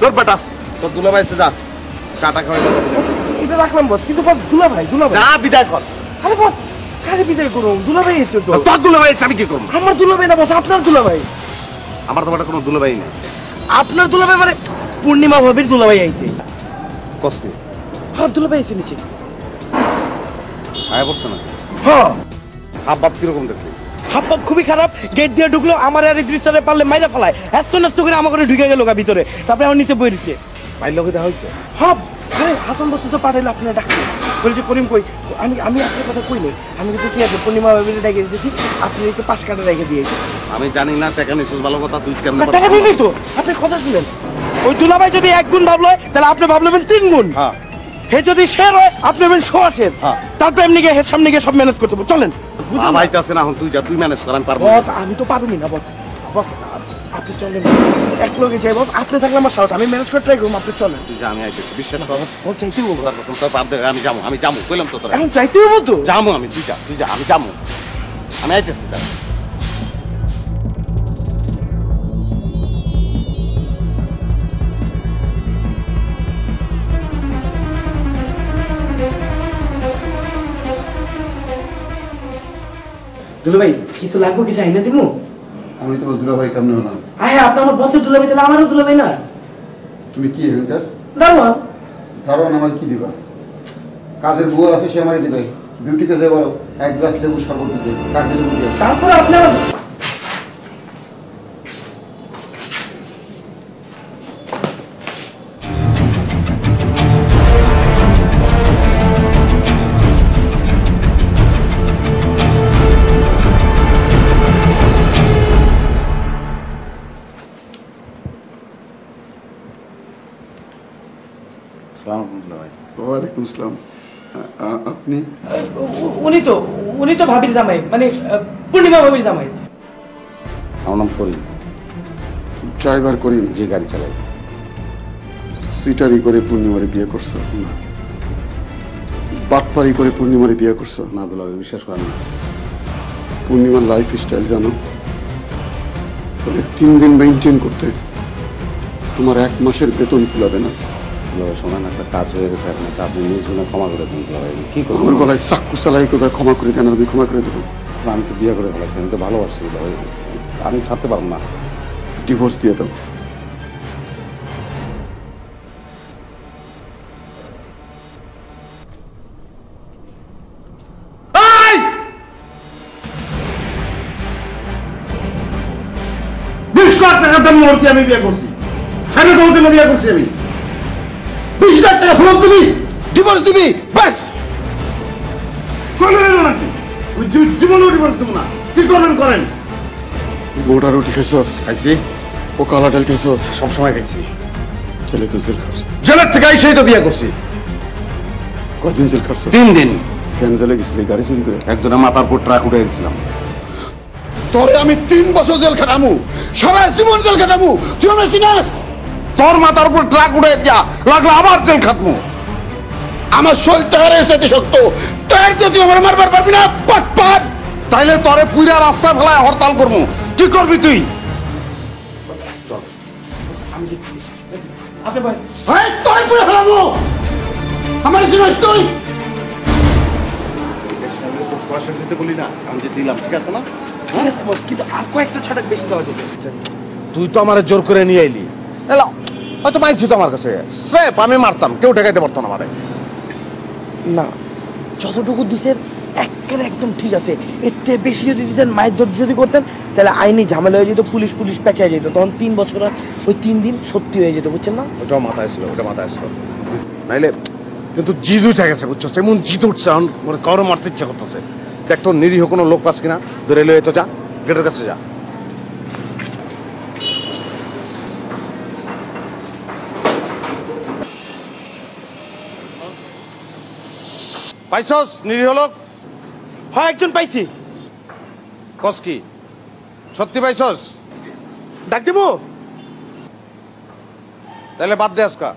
তোর বেটা। তোর দুলা ভাই যা। চাটা খাওয়াই এটা রাখলাম বস কিন্তু বস দুলা ভাই দুলা ভাই যা বিদায় কর। আরে বস কারে বিদায় করুন দুলা ভাই এসে তো। তোর দুলা ভাই আমি কি করব আমার দুলা ভাই না বস আপনার দুলা ভাই আমার তো কোনো দুলা ভাই নেই। আপনার দুলা ভাই মানে পূর্ণিমা ভাবির দুলা ভাই আইছে কষ্ট হ্যাঁ দুলা ভাই এসে নিচে। আয় পড়ছে না? হ্যাঁ। বাপ কীরকম দেখলি? খুবই খারাপ গেট দিয়ে ঢুকলো আমার আর ইদ্রিস স্যারের পারলে মাইরা ফেলায়। এত নষ্ট করে আমার করে ঢুকে গেল গা ভিতরে। তারপরে আমার নিচে বই দিচ্ছে ভাই লোকে দেখা হয়েছে? হব হাসান বসু তো পাঠাইলো আপনার ডাকতে। বলছে করিম কই? আমি আমি আপনার কথা কই নাই। আমি কিন্তু ঠিক আছে পূর্ণিমা ডেকে দিয়েছি আপনি একটু পাশ কাটা রেখে দিয়েছি আমি জানি না টাকা নিছিস ভালো কথা তুই কেমন টাকা তো। আপনি কথা শুনেন। ওই দুলাভাই যদি এক গুণ ভাবলো তাহলে আপনি ভাবলেন তিন গুণ। হ্যাঁ। হে যদি শের হয় আপনি হবেন শো শের হ্যাঁ। তারপর এমনি গিয়ে হের সামনে গিয়ে সব ম্যানেজ করতে হবে। চলেন। ভাইতে আছে না এখন তুই যা তুই ম্যানেজ কর আমি পারব বস আমি তো পারবি না বস। বস আপ- আপনি চলেন। এক লোকে যাই বস। আপনি থাকলে আমার সাহস আমি ম্যানেজ করে ট্রাই করব আপনি চলেন। তুই যা আমি আইতেছি বিশ্বাস কর। বস চাইতে হব। তোর কসম তোর দেখে আমি যাব আমি যাব কইলাম তো তোরা। এখন চাইতে হব তো। যাব আমি তুই যা তুই যা আমি যাব। আমি আইতেছি দুলাভাই কিছু লাগবো কিছু আইনা দিমু? আমি তো দুলাভাই কেমন না। আয় আপনি আমার বসের দুলাভাই তাহলে আমারও দুলাভাই না? তুমি কি এখানকার? দারোয়ান। দারোয়ান আমার কি দিবা? কাজের বউ আছে সে আমারই দিবে। বিউটিতে যাব এক গ্লাস লেবু শরবত দিবে কাজের বউ তারপর তারপরে আপনার ওয়ালাইকুম আসসালাম আ- আ- আপনি? উনি তো উনি তো ভাবির জামাই মানে পূর্ণিমা ভাবির জামাই। আমার নাম করিম। ড্রাইভার করিম? যে গাড়ি চালাই। সিটারি করে পূর্ণিমারে বিয়ে করছ? বাটপারি করে পূর্ণিমারে বিয়ে করছ? না দুলা বিশ্বাস করেন না। পূর্ণিমার লাইফ স্টাইল জানো তিন দিন মেনটেন করতে তোমার এক মাসের বেতন কুলাবে না? দুলা ভাই শোনেন? একটা কাজ হয়ে গেছে আপনাকে আপনি নিজ গুণে ক্ষমা করে দিন দুলা ভাই। কি করব আমার গলায় চাক্কু চালাই কোথায় ক্ষমা করে দেন আমি ক্ষমা করে দেবো। আমি তো বিয়ে করে ফেলাইছি আমি তো ভালোবাসছি ভাই। আমি ছাড়তে পারব না। ডিভোর্স দিয়ে দাও। বিশ লাখ টাকা দাম মুহূর্তে আমি বিয়ে করছি। ছেড়ে দেওয়ার জন্য বিয়ে করছি আমি। বিশ লাখ টাকা ফেরত দিবি। ডিভোর্স দিবি ব্যাস। কোনো এলো নাকি? জীবনেও ডিভোর্স দেবো না। কি করবেন করেন? মোটা রুটি খাইছস? খাইছি। ও কালা ডাল সবসময় খাইছি। তাহলে তো জেল খাটছ। জেলের থেকে আইসেই তো বিয়ে করছি। কদিন জেল খাটছ? তিন দিন। কেন জেলে গেছিলি? গাড়ি চুরি করে? একজনের মাথার উপর ট্রাক উঠে দিয়েছিলাম তোরে আমি তিন বছর জেল খাটামু। সারা জীবন জেল খাটামু। তুই আমার চিনাস? তোর মাথার উপর ট্রাক উঠে দিয়া লাগল আবার জেল খাটমু। আমার শরীর টায়ারের সাথে শক্ত। দিয়ে তুই আমার মারবার পারবি না পাট পাট। তাইলে তোরে পুরা রাস্তা ফেলায় হরতাল করব কি করবি তুই? তোরে পুরো ফেলাবো আমার তুই সরাসরি দিতে বলি না আমি যে দিলাম ঠিক আছে না ঠিক আছে বস কিন্তু আর কয়েকটা ছটাক বেশি দেওয়া যেত তুই তো আমার জোর করে নিয়ে এলি এলা হয়তো মাইক খেতো আমার কাছে। স্রেপ আমি মারতাম কেউ ঠেকাইতে পারতো না আমারে। না যতটুকু দিছেন একেবারে একদম ঠিক আছে। এর থেকে বেশি যদি দিতেন মায়ের ধৈর্য যদি করতেন তাহলে আইনি ঝামেলা হয়ে যেত পুলিশ পুলিশ পেঁচায় যেত। তখন তিন বছর আর ওই তিন দিন সত্যি হয়ে যেত বুঝছেন না? ওটাও মাথায় ছিল ওটা মাথায় ছিল। নাইলে কিন্তু জিদ উঠে গেছে বুঝছ? এমন জিদ উঠছে এখন মানে কারও মারতে ইচ্ছা করতেছে। দেখ তোর নিরীহ কোনো লোক পাস কিনা? ধরে লয়ে তো যা গেটের কাছে যা। পাইছস নিরীহ লোক? হ্যাঁ একজন পাইছি। কস কি? সত্যি পাইছস? ডাক দিব তাহলে বাদ দে আজকা।